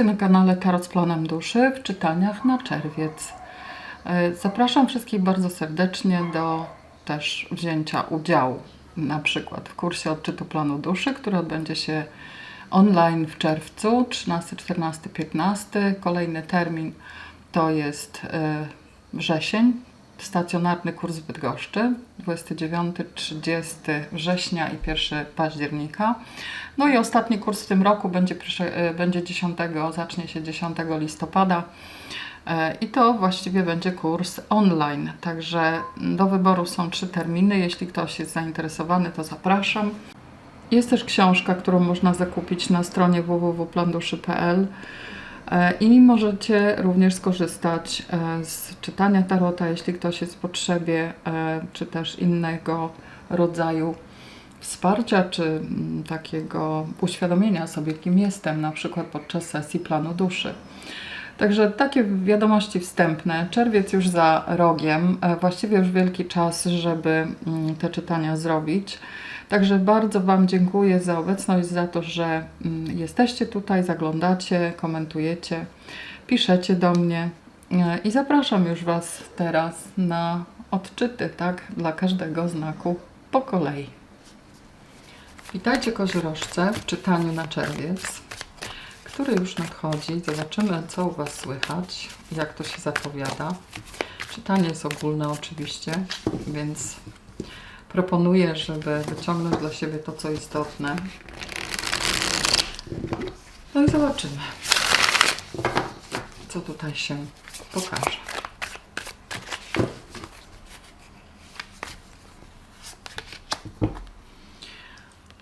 Witajcie na kanale Tarot z Planem Duszy w czytaniach na czerwiec. E, Zapraszam wszystkich bardzo serdecznie do też wzięcia udziału na przykład w kursie odczytu planu duszy, który odbędzie się online w czerwcu 13, 14, 15. Kolejny termin to jest e, wrzesień, stacjonarny kurs w Bydgoszczy 29-30 września i 1 października. No i ostatni kurs w tym roku będzie, e, będzie 10, zacznie się 10 listopada. E, I to właściwie będzie kurs online. Także do wyboru są trzy terminy. Jeśli ktoś jest zainteresowany, to zapraszam. Jest też książka, którą można zakupić na stronie www.planduszy.pl i możecie również skorzystać e, z czytania tarota, jeśli ktoś jest w potrzebie, e, czy też innego rodzaju wsparcia, czy mm, takiego uświadomienia sobie, kim jestem, na przykład podczas sesji planu duszy. Także takie wiadomości wstępne. Czerwiec już za rogiem, e, właściwie już wielki czas, żeby mm, te czytania zrobić. Także bardzo Wam dziękuję za obecność, za to, że mm, jesteście tutaj, zaglądacie, komentujecie, piszecie do mnie E, i zapraszam już Was teraz na odczyty, tak, dla każdego znaku po kolei. Witajcie koziorożce w czytaniu na czerwiec który już nadchodzi. Zobaczymy, co u Was słychać, jak to się zapowiada. Czytanie jest ogólne oczywiście, więc proponuję, żeby wyciągnąć dla siebie to, co istotne. No i zobaczymy, co tutaj się pokaże.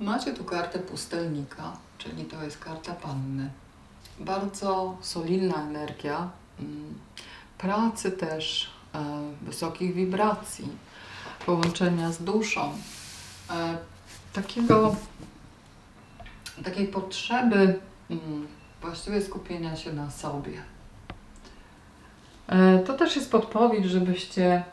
Macie tu kartę pustelnika, czyli to jest karta panny. Bardzo solidna energia, mm, pracy też, e, wysokich wibracji, połączenia z duszą, e, takiego, takiej potrzeby mm, właściwie skupienia się na sobie. E, To też jest podpowiedź, żebyście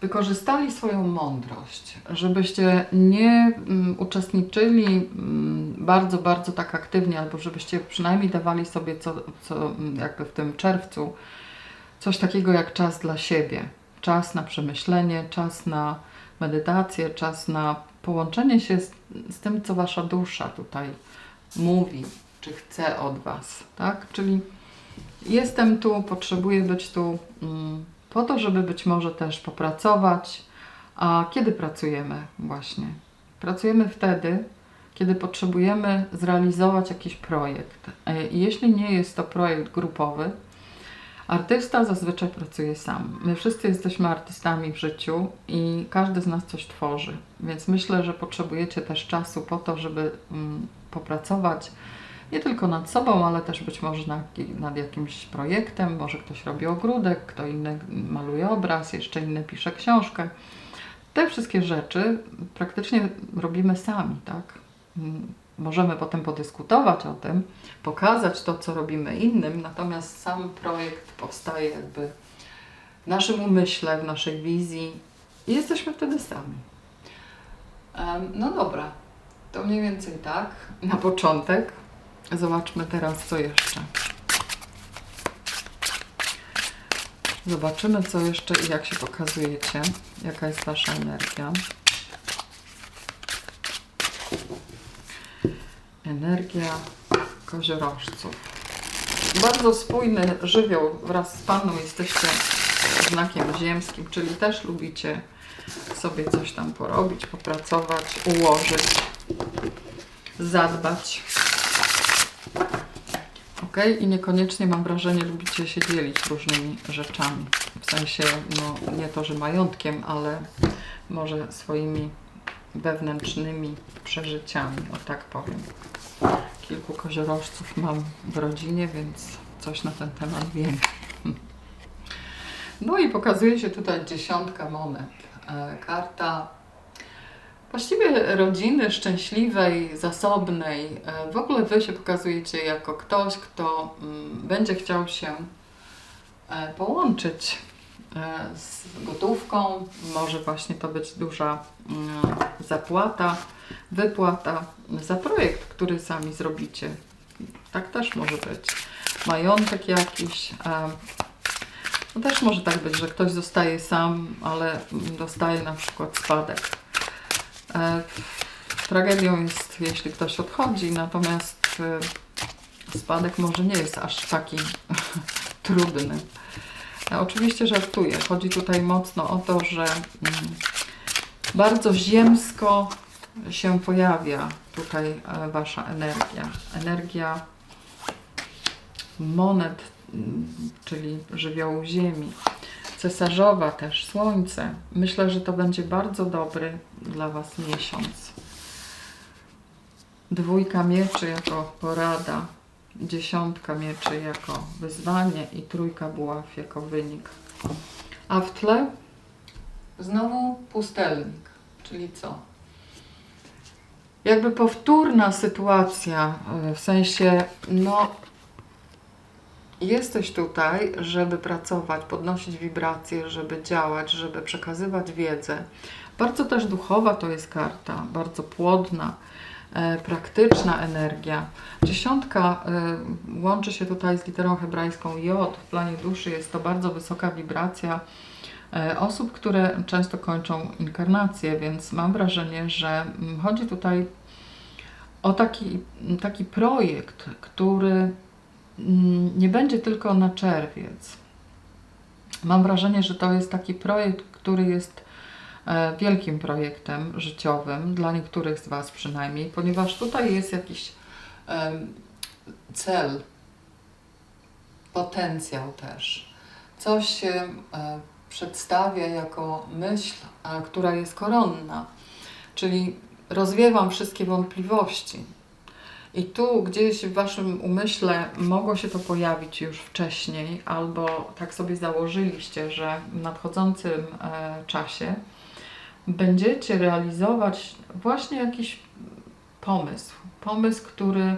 wykorzystali swoją mądrość, żebyście nie mm, uczestniczyli mm, bardzo, bardzo tak aktywnie, albo żebyście przynajmniej dawali sobie co, co jakby w tym czerwcu coś takiego jak czas dla siebie. Czas na przemyślenie, czas na medytację, czas na połączenie się z, z tym, co wasza dusza tutaj mówi, czy chce od was, tak? Czyli jestem tu, potrzebuję być tu mm, po to, żeby być może też popracować. A kiedy pracujemy właśnie? Pracujemy wtedy, kiedy potrzebujemy zrealizować jakiś projekt. E, jeśli nie jest to projekt grupowy, artysta zazwyczaj pracuje sam. My wszyscy jesteśmy artystami w życiu i każdy z nas coś tworzy. Więc myślę, że potrzebujecie też czasu po to, żeby mm, popracować nie tylko nad sobą, ale też być może nad, nad jakimś projektem. Może ktoś robi ogródek, kto inny maluje obraz, jeszcze inny pisze książkę. Te wszystkie rzeczy praktycznie robimy sami, tak? Możemy potem podyskutować o tym, pokazać to, co robimy innym, natomiast sam projekt powstaje jakby w naszym umyśle, w naszej wizji i jesteśmy wtedy sami. No dobra, to mniej więcej tak na początek. Zobaczmy teraz, co jeszcze. Zobaczymy, co jeszcze i jak się pokazujecie, jaka jest Wasza energia. Energia koziorożców. Bardzo spójny żywioł wraz z Panną jesteście znakiem ziemskim, czyli też lubicie sobie coś tam porobić, popracować, ułożyć, zadbać. Ok, i niekoniecznie mam wrażenie, lubicie się dzielić różnymi rzeczami. W sensie, no nie to, że majątkiem, ale może swoimi wewnętrznymi przeżyciami, o tak powiem. Kilku koziorożców mam w rodzinie, więc coś na ten temat wiem. No i pokazuje się tutaj dziesiątka monet. E, Karta właściwie rodziny szczęśliwej, zasobnej. E, W ogóle Wy się pokazujecie jako ktoś, kto mm, będzie chciał się e, połączyć z gotówką. Może właśnie to być duża mm, zapłata, wypłata za projekt, który sami zrobicie. Tak też może być. Majątek jakiś. E, no też może tak być, że ktoś zostaje sam, ale dostaje na przykład spadek. E, tragedią jest, jeśli ktoś odchodzi, natomiast e, spadek może nie jest aż taki trudny. Oczywiście żartuję. Chodzi tutaj mocno o to, że mm, bardzo ziemsko się pojawia tutaj e, Wasza energia. Energia monet, mm, czyli żywiołu ziemi. Cesarzowa też, słońce. Myślę, że to będzie bardzo dobry dla Was miesiąc. Dwójka mieczy jako porada, dziesiątka mieczy jako wyzwanie i trójka buław jako wynik. A w tle znowu pustelnik, czyli co? Jakby powtórna sytuacja, y, w sensie, no, jesteś tutaj, żeby pracować, podnosić wibracje, żeby działać, żeby przekazywać wiedzę. Bardzo też duchowa to jest karta, bardzo płodna, e, praktyczna energia. Dziesiątka e, łączy się tutaj z literą hebrajską J. W planie duszy jest to bardzo wysoka wibracja e, osób, które często kończą inkarnację, więc mam wrażenie, że mm, chodzi tutaj o taki, taki projekt, który mm, nie będzie tylko na czerwiec. Mam wrażenie, że to jest taki projekt, który jest e, wielkim projektem życiowym, dla niektórych z Was przynajmniej, ponieważ tutaj jest jakiś cel, potencjał też. Coś się e, przedstawia jako myśl, która jest koronna, czyli rozwiewam wszystkie wątpliwości. I tu gdzieś w Waszym umyśle mogło się to pojawić już wcześniej, albo tak sobie założyliście, że w nadchodzącym e, czasie będziecie realizować właśnie jakiś pomysł. Pomysł, który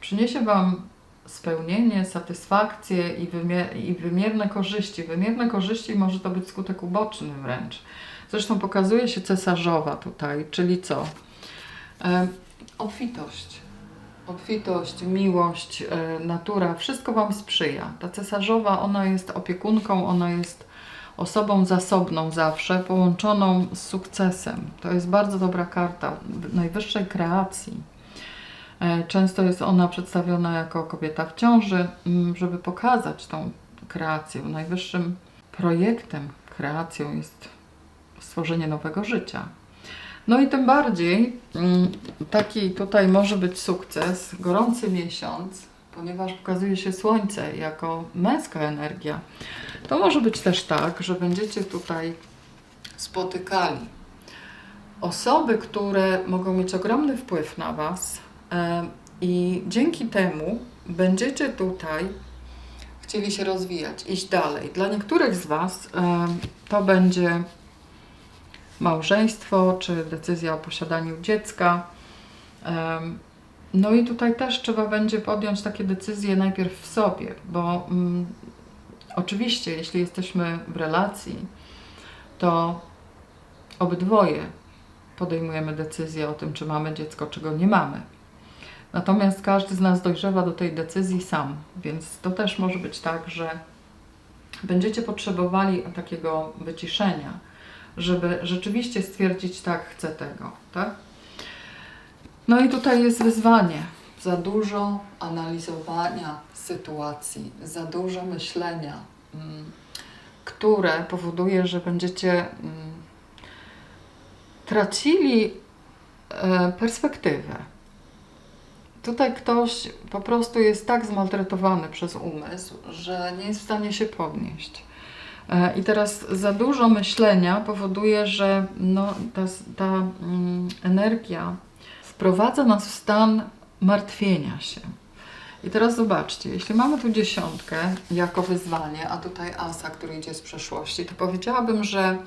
przyniesie Wam spełnienie, satysfakcję i, wymier- i wymierne korzyści. Wymierne korzyści może to być skutek uboczny wręcz. Zresztą pokazuje się cesarzowa tutaj, czyli co? E, obfitość. Obfitość, miłość, e, natura, wszystko Wam sprzyja. Ta cesarzowa, ona jest opiekunką, ona jest osobą zasobną zawsze, połączoną z sukcesem. To jest bardzo dobra karta najwyższej kreacji. E, Często jest ona przedstawiona jako kobieta w ciąży, m, żeby pokazać tą kreację. Najwyższym projektem, kreacją jest stworzenie nowego życia. No i tym bardziej mm, taki tutaj może być sukces, gorący miesiąc, ponieważ pokazuje się słońce jako męska energia. To może być też tak, że będziecie tutaj spotykali osoby, które mogą mieć ogromny wpływ na Was i dzięki temu będziecie tutaj chcieli się rozwijać, iść dalej. Dla niektórych z Was to będzie małżeństwo, czy decyzja o posiadaniu dziecka. No i tutaj też trzeba będzie podjąć takie decyzje najpierw w sobie, bo mm, oczywiście, jeśli jesteśmy w relacji, to obydwoje podejmujemy decyzję o tym, czy mamy dziecko, czy go nie mamy. Natomiast każdy z nas dojrzewa do tej decyzji sam, więc to też może być tak, że będziecie potrzebowali takiego wyciszenia, żeby rzeczywiście stwierdzić, tak, chcę tego, tak? No i tutaj jest wyzwanie. Za dużo analizowania sytuacji, za dużo myślenia, mm, które powoduje, że będziecie mm, tracili e, perspektywę. Tutaj ktoś po prostu jest tak zmaltretowany przez umysł, że nie jest w stanie się podnieść. E, I teraz za dużo myślenia powoduje, że no, ta, ta mm, energia wprowadza nas w stan martwienia się. I teraz zobaczcie, jeśli mamy tu dziesiątkę jako wyzwanie, a tutaj asa, który idzie z przeszłości, to powiedziałabym, że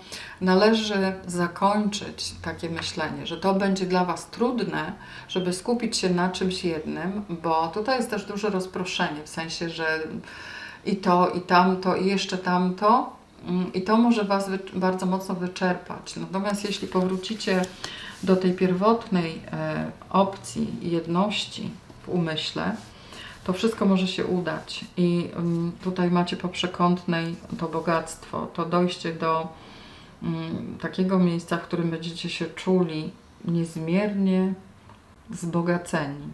należy zakończyć takie myślenie, że to będzie dla Was trudne, żeby skupić się na czymś jednym, bo tutaj jest też duże rozproszenie, w sensie, że i to, i tamto, i jeszcze tamto, mm, i to może Was bardzo mocno wyczerpać. Natomiast jeśli powrócicie do tej pierwotnej e, opcji jedności w umyśle, to wszystko może się udać. I mm, tutaj macie po przekątnej to bogactwo, to dojście do mm, takiego miejsca, w którym będziecie się czuli niezmiernie wzbogaceni.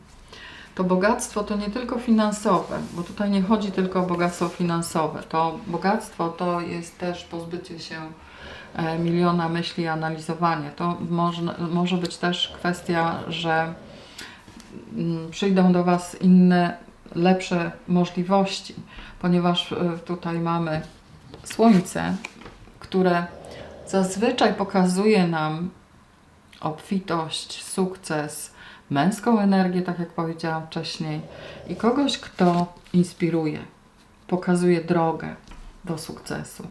To bogactwo to nie tylko finansowe, bo tutaj nie chodzi tylko o bogactwo finansowe. To bogactwo to jest też pozbycie się miliona myśli analizowanie. To można, może być też kwestia, że mm, przyjdą do Was inne, lepsze możliwości, ponieważ e, tutaj mamy Słońce, które zazwyczaj pokazuje nam obfitość, sukces, męską energię, tak jak powiedziałam wcześniej, i kogoś, kto inspiruje, pokazuje drogę do sukcesu.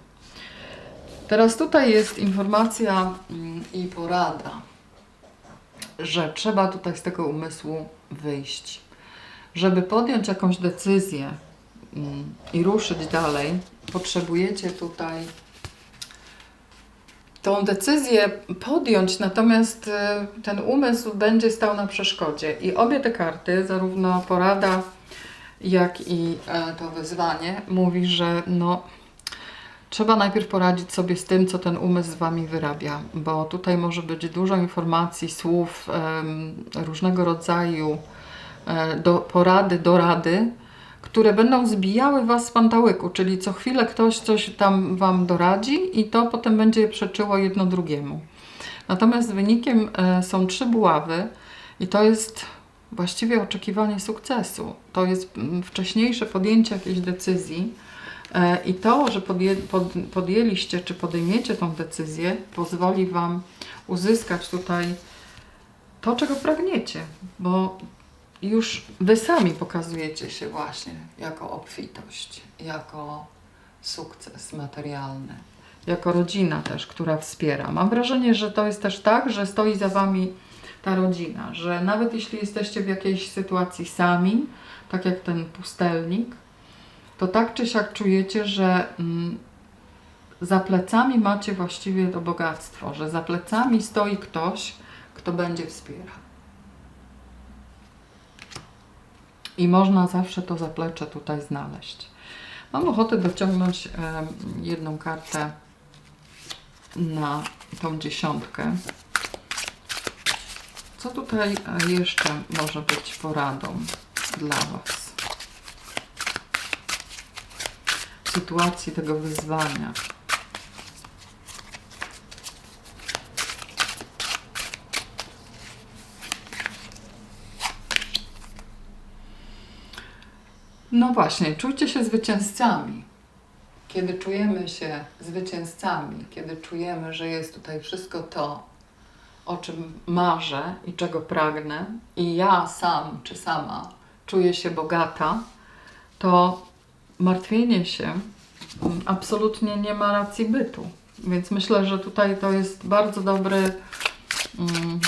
Teraz tutaj jest informacja mm, i porada, że trzeba tutaj z tego umysłu wyjść. Żeby podjąć jakąś decyzję mm, i ruszyć dalej, potrzebujecie tutaj tą decyzję podjąć, natomiast e, ten umysł będzie stał na przeszkodzie. I obie te karty, zarówno porada, jak i e, to wyzwanie, mówi, że no, trzeba najpierw poradzić sobie z tym, co ten umysł z Wami wyrabia, bo tutaj może być dużo informacji, słów, różnego rodzaju e, do, porady, dorady, które będą zbijały Was z pantałyku, czyli co chwilę ktoś coś tam Wam doradzi i to potem będzie przeczyło jedno drugiemu. Natomiast wynikiem e, są trzy buławy i to jest właściwie oczekiwanie sukcesu. To jest wcześniejsze podjęcie jakiejś decyzji i to, że pod, podjęliście czy podejmiecie tą decyzję, pozwoli Wam uzyskać tutaj to, czego pragniecie, bo już Wy sami pokazujecie się właśnie jako obfitość, jako sukces materialny, jako rodzina też, która wspiera. Mam wrażenie, że to jest też tak, że stoi za Wami ta rodzina, że nawet jeśli jesteście w jakiejś sytuacji sami, tak jak ten pustelnik, to tak czy siak czujecie, że mm, za plecami macie właściwie to bogactwo, że za plecami stoi ktoś, kto będzie wspierał. I można zawsze to zaplecze tutaj znaleźć. Mam ochotę dociągnąć jedną kartę na tą dziesiątkę. Co tutaj e, jeszcze może być poradą dla Was? W sytuacji tego wyzwania. No właśnie, czujcie się zwycięzcami. Kiedy czujemy się zwycięzcami, kiedy czujemy, że jest tutaj wszystko to, o czym marzę i czego pragnę, i ja sam czy sama czuję się bogata, to martwienie się mm, absolutnie nie ma racji bytu. Więc myślę, że tutaj to jest bardzo dobry mm,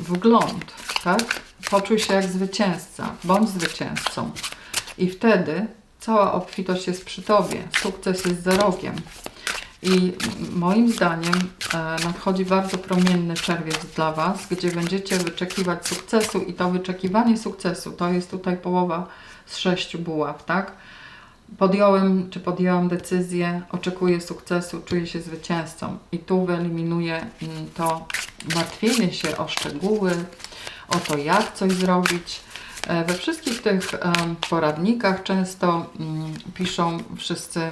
wgląd, tak? Poczuj się jak zwycięzca, bądź zwycięzcą. I wtedy cała obfitość jest przy Tobie, sukces jest za rogiem. I moim zdaniem e, nadchodzi bardzo promienny czerwiec dla Was, gdzie będziecie wyczekiwać sukcesu i to wyczekiwanie sukcesu to jest tutaj połowa z sześciu buław, tak? Podjąłem czy podjęłam decyzję, oczekuję sukcesu, czuję się zwycięzcą i tu wyeliminuję to martwienie się o szczegóły, o to jak coś zrobić, E, We wszystkich tych poradnikach często mm, piszą wszyscy,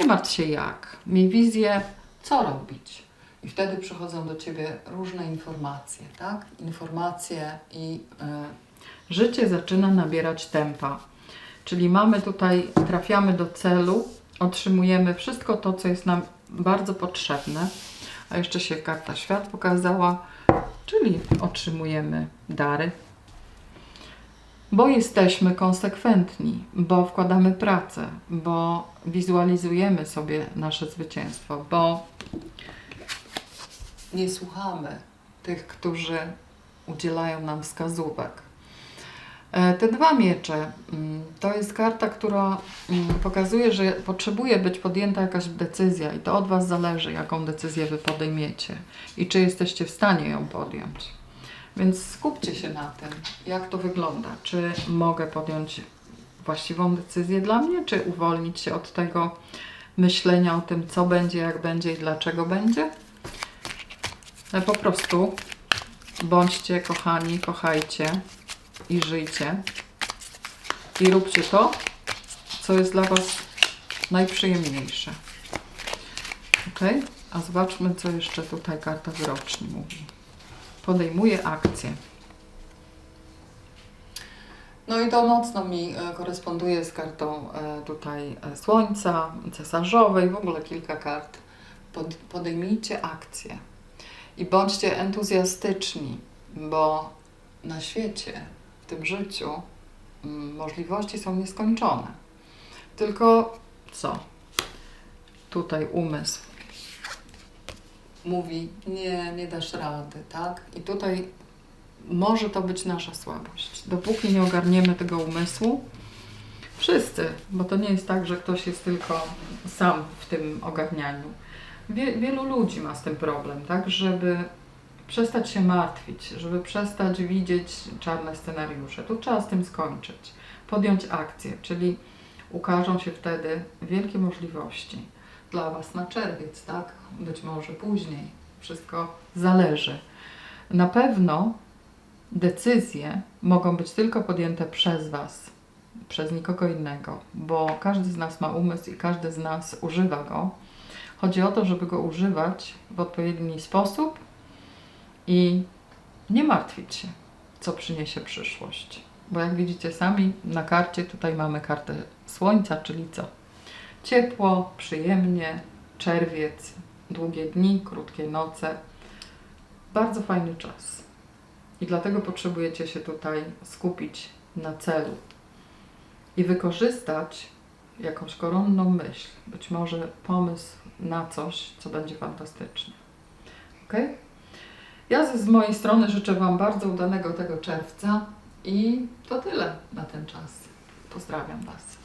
nie martw się jak, miej wizję, co robić. I wtedy przychodzą do Ciebie różne informacje, tak? Informacje i e, życie zaczyna nabierać tempa. Czyli mamy tutaj, trafiamy do celu, otrzymujemy wszystko to, co jest nam bardzo potrzebne. A jeszcze się karta świat pokazała, czyli otrzymujemy dary, bo jesteśmy konsekwentni, bo wkładamy pracę, bo wizualizujemy sobie nasze zwycięstwo, bo nie słuchamy tych, którzy udzielają nam wskazówek. E, Te dwa miecze mm, to jest karta, która mm, pokazuje, że potrzebuje być podjęta jakaś decyzja i to od Was zależy, jaką decyzję Wy podejmiecie i czy jesteście w stanie ją podjąć. Więc skupcie się na tym, jak to wygląda. Czy mogę podjąć właściwą decyzję dla mnie, czy uwolnić się od tego myślenia o tym, co będzie, jak będzie i dlaczego będzie. Ale po prostu bądźcie kochani, kochajcie i żyjcie. I róbcie to, co jest dla Was najprzyjemniejsze. Ok? A zobaczmy, co jeszcze tutaj karta wyroczni mówi. Podejmuje akcję. No i to mocno mi e, koresponduje z kartą e, tutaj e, Słońca, Cesarzowej, w ogóle kilka kart. Pod, podejmijcie akcję i bądźcie entuzjastyczni, bo na świecie, tym życiu, mm, możliwości są nieskończone. Tylko co? Tutaj umysł mówi, nie, nie dasz rady, tak? I tutaj może to być nasza słabość. Dopóki nie ogarniemy tego umysłu, wszyscy, bo to nie jest tak, że ktoś jest tylko sam w tym ogarnianiu. Wie, wielu ludzi ma z tym problem, tak? Żeby przestać się martwić, żeby przestać widzieć czarne scenariusze. Tu trzeba z tym skończyć. Podjąć akcję, czyli ukażą się wtedy wielkie możliwości dla Was na czerwiec, tak? Być może później. Wszystko zależy. Na pewno decyzje mogą być tylko podjęte przez Was, przez nikogo innego, bo każdy z nas ma umysł i każdy z nas używa go. Chodzi o to, żeby go używać w odpowiedni sposób i nie martwić się, co przyniesie przyszłość. Bo jak widzicie sami na karcie, tutaj mamy kartę Słońca, czyli co? Ciepło, przyjemnie, czerwiec, długie dni, krótkie noce. Bardzo fajny czas. I dlatego potrzebujecie się tutaj skupić na celu i wykorzystać jakąś koronną myśl, być może pomysł na coś, co będzie fantastyczne. Ok? Ja z, mojej strony życzę Wam bardzo udanego tego czerwca i to tyle na ten czas. Pozdrawiam Was.